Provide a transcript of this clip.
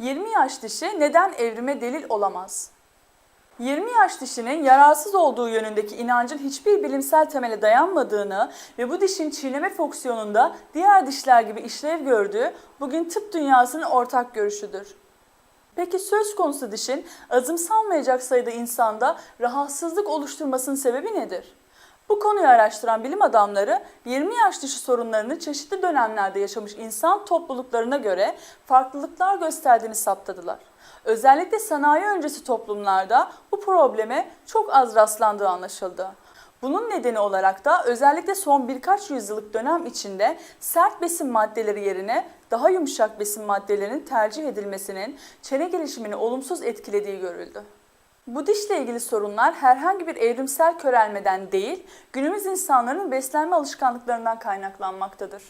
20 yaş dişi neden evrime delil olamaz? 20 yaş dişinin yararsız olduğu yönündeki inancın hiçbir bilimsel temele dayanmadığını ve bu dişin çiğneme fonksiyonunda diğer dişler gibi işlev gördüğü bugün tıp dünyasının ortak görüşüdür. Peki söz konusu dişin azımsanmayacak sayıda insanda rahatsızlık oluşturmasının sebebi nedir? Bu konuyu araştıran bilim adamları 20 yaş dışı sorunlarını çeşitli dönemlerde yaşamış insan topluluklarına göre farklılıklar gösterdiğini saptadılar. Özellikle sanayi öncesi toplumlarda bu probleme çok az rastlandığı anlaşıldı. Bunun nedeni olarak da özellikle son birkaç yüzyıllık dönem içinde sert besin maddeleri yerine daha yumuşak besin maddelerinin tercih edilmesinin çene gelişimini olumsuz etkilediği görüldü. Bu dişle ilgili sorunlar herhangi bir evrimsel körelmeden değil, günümüz insanların beslenme alışkanlıklarından kaynaklanmaktadır.